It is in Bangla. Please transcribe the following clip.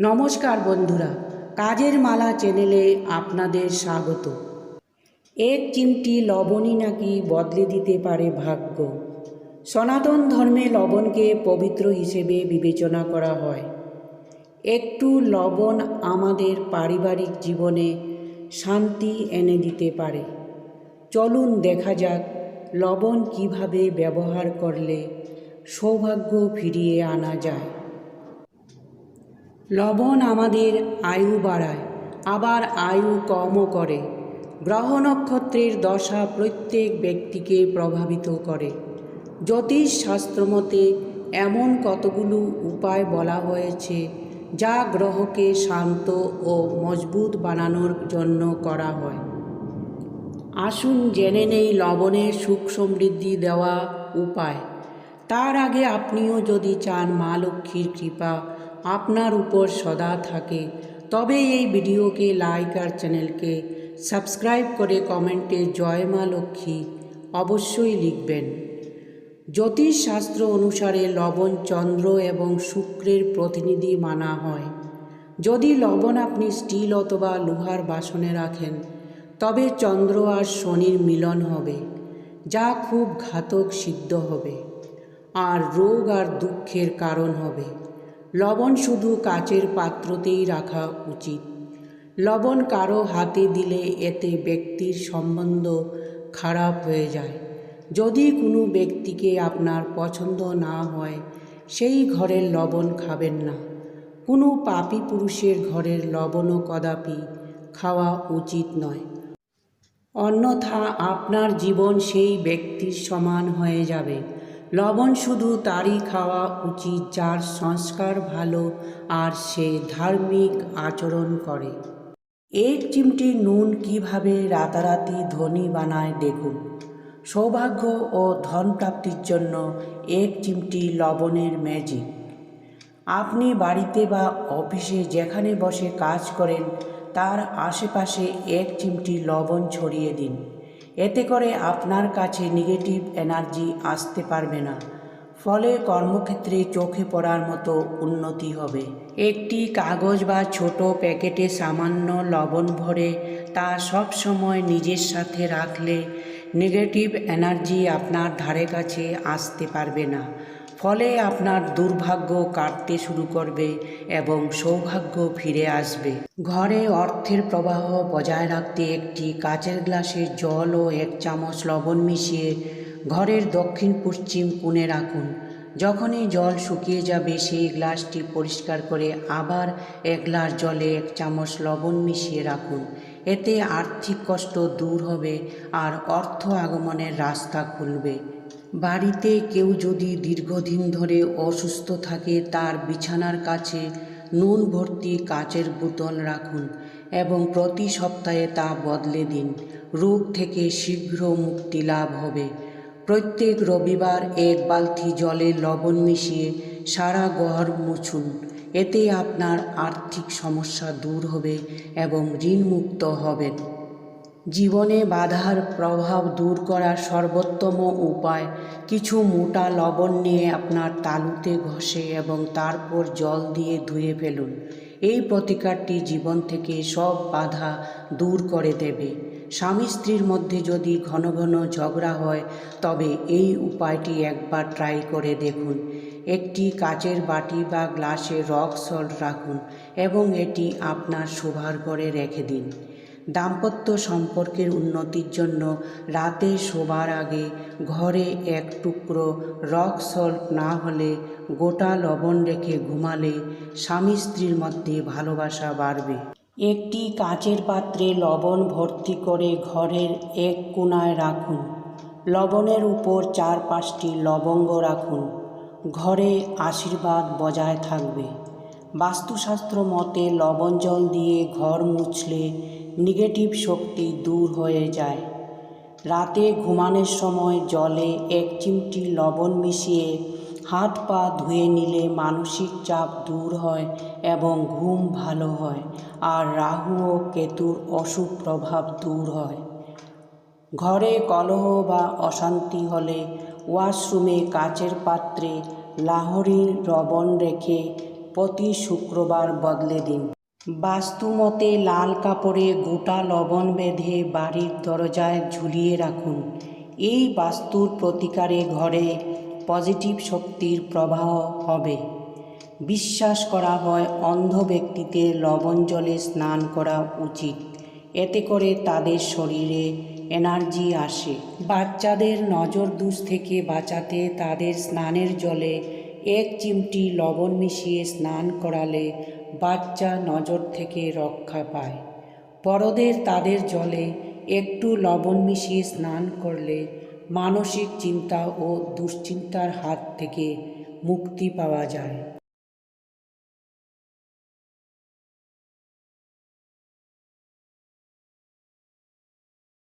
নমস্কার বন্ধুরা, কাজের মালা চ্যানেলে আপনাদের স্বাগত। এক চিমটি লবণই নাকি বদলে দিতে পারে ভাগ্য। সনাতন ধর্মে লবণকে পবিত্র হিসেবে বিবেচনা করা হয়। একটু লবণ আমাদের পারিবারিক জীবনে শান্তি এনে দিতে পারে। চলুন দেখা যাক লবণ কীভাবে ব্যবহার করলে সৌভাগ্য ফিরিয়ে আনা যায়। লবণ আমাদের আয়ু বাড়ায়, আবার আয়ু কমও করে। গ্রহ নক্ষত্রের দশা প্রত্যেক ব্যক্তিকে প্রভাবিত করে। জ্যোতিষ শাস্ত্রমতে এমন কতগুলো উপায় বলা হয়েছে যা গ্রহকে শান্ত ও মজবুত বানানোর জন্য করা হয়। আসুন জেনে নেই লবণের সুখ সমৃদ্ধি দেওয়া উপায়। তার আগে আপনিও যদি চান মা লক্ষ্মীর কৃপা আপনার উপর সদা থাকে। তবে এই ভিডিওকে লাইক আর চ্যানেলকে সাবস্ক্রাইব করে কমেন্টে জয় মা লক্ষ্মী অবশ্যই লিখবেন। জ্যোতিষশাস্ত্র অনুসারে লবণ চন্দ্র এবং শুক্রের প্রতিনিধি মানা হয়। যদি লবণ আপনি স্টিল অথবা লোহার বাসনে রাখেন, তবে চন্দ্র আর শনির মিলন হবে, যা খুব ঘাতক সিদ্ধ হবে, আর রোগ আর দুঃখের কারণ হবে। লবণ শুধু কাচের পাত্রতেই রাখা উচিত। লবণ কারও হাতে দিলে এতে ব্যক্তির সম্বন্ধ খারাপ হয়ে যায়। যদি কোনো ব্যক্তিকে আপনার পছন্দ না হয়, সেই ঘরের লবণ খাবেন না। কোনো পাপী পুরুষের ঘরের লবণও কদাপি খাওয়া উচিত নয়। অন্যথা আপনার জীবন সেই ব্যক্তির সমান হয়ে যাবে। লবণ শুধু তারই খাওয়া উচিত যার সংস্কার ভালো আর সে ধার্মিক আচরণ করে। এক চিমটি নুন কীভাবে রাতারাতি ধনী বানায় দেখুন। সৌভাগ্য ও ধন প্রাপ্তির জন্য এক চিমটি লবণের ম্যাজিক আপনি বাড়িতে বা অফিসে যেখানে বসে কাজ করেন, তার আশেপাশে এক চিমটি লবণ ছড়িয়ে দিন। এতে করে আপনার কাছে নেগেটিভ এনার্জি আসতে পারবে না। ফলে কর্মক্ষেত্রে চোখে পড়ার মতো উন্নতি হবে। একটি কাগজ বা ছোট প্যাকেটে সামান্য লবণ ভরে তা সব সময় নিজের সাথে রাখলে নেগেটিভ এনার্জি আপনার ধারে কাছে আসতে পারবে না। ফলে আপনার দুর্ভাগ্য কাটতে শুরু করবে এবং সৌভাগ্য ফিরে আসবে। ঘরে অর্থের প্রবাহ বজায় রাখতে একটি কাচের গ্লাসে জল ও এক চামচ লবণ মিশিয়ে ঘরের দক্ষিণ পশ্চিম কোণে রাখুন। যখনই জল শুকিয়ে যাবে, সেই গ্লাসটি পরিষ্কার করে আবার এক গ্লাস জলে এক চামচ লবণ মিশিয়ে রাখুন। এতে আর্থিক কষ্ট দূর হবে আর অর্থ আগমনের রাস্তা খুলবে। বাড়িতে কেউ যদি দীর্ঘদিন ধরে অসুস্থ থাকে, তার বিছানার কাছে নুন ভর্তি কাচের বোতল রাখুন এবং প্রতি সপ্তাহে তা বদলে দিন। রোগ থেকে শীঘ্র মুক্তি লাভ হবে। প্রত্যেক রবিবার এক বালতি জলে লবণ মিশিয়ে সারা ঘর মুছুন। এতে আপনার আর্থিক সমস্যা দূর হবে এবং ঋণমুক্ত হবেন। জীবনে বাধার প্রভাব দূর করার সর্বোত্তম উপায় কিছু মোটা লবণ নিয়ে আপনার তালুতে ঘষে এবং তারপর জল দিয়ে ধুয়ে ফেলুন। এই প্রতিকারটি জীবন থেকে সব বাধা দূর করে দেবে। স্বামী স্ত্রীর মধ্যে যদি ঘন ঘন ঝগড়া হয়, তবে এই উপায়টি একবার ট্রাই করে দেখুন। একটি কাচের বাটি বা গ্লাসে রক সল্ট রাখুন এবং এটি আপনার শোভার ঘরে রেখে দিন। দাম্পত্য সম্পর্কের উন্নতির জন্য রাতে শোবার আগে ঘরে এক টুকরো রক সল্ট না হলে গোটা লবণ রেখে ঘুমালে স্বামী স্ত্রীর মধ্যে ভালোবাসা বাড়বে। একটি কাচের পাত্রে লবণ ভর্তি করে ঘরের এক কোণায় রাখুন। লবণের উপর চার পাঁচটি লবঙ্গ রাখুন। ঘরে আশীর্বাদ বজায় থাকবে। বাস্তুশাস্ত্র মতে লবণ জল দিয়ে ঘর মুছলে নেগেটিভ শক্তি দূর হয়ে যায়। রাতে ঘুমানোর সময় জলে এক চিমটি লবণ মিশিয়ে হাত পা ধুয়ে নিলে মানসিক চাপ দূর হয় এবং ঘুম ভালো হয় আর রাহু ও কেতুর অশুভ প্রভাব দূর হয়। ঘরে কলহ বা অশান্তি হলে ওয়াশরুমে কাচের পাত্রে লাহোরির রবণ রেখে প্রতি শুক্রবার বদলে দিন। বাস্তুমতে লাল কাপড়ে গোটা লবণ বেঁধে বাড়ির দরজায় ঝুলিয়ে রাখুন। এই বাস্তুর প্রতিকারে ঘরে পজিটিভ শক্তির প্রবাহ হবে। বিশ্বাস করা হয় অন্ধ ব্যক্তিতে লবণ জলে স্নান করা উচিত। এতে করে তাদের শরীরে এনার্জি আসে। বাচ্চাদের নজর দোষ থেকে বাঁচাতে তাদের স্নানের জলে এক চিমটি লবণ মিশিয়ে স্নান করালে বাচ্চা নজর থেকে রক্ষা পায়। বড়দের তাদের জলে একটু লবণ মিশিয়ে স্নান করলে মানসিক চিন্তা ও দুশ্চিন্তার হাত থেকে মুক্তি পাওয়া যায়।